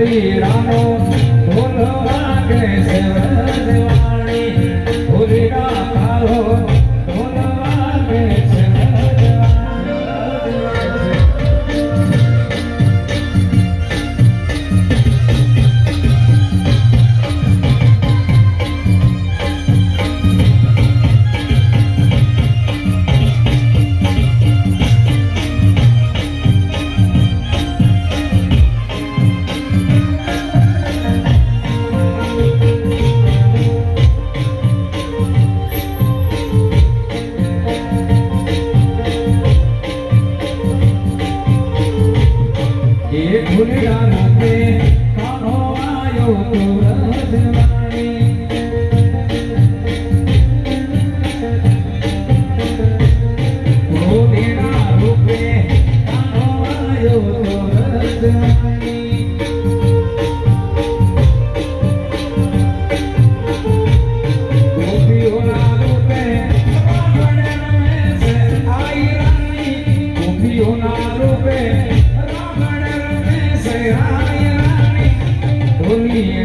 શ્રી રામ ઢોલ વાગે સેવા વિધિઓના રૂપે રાવણ રૂપે સહાય રાણી ધોની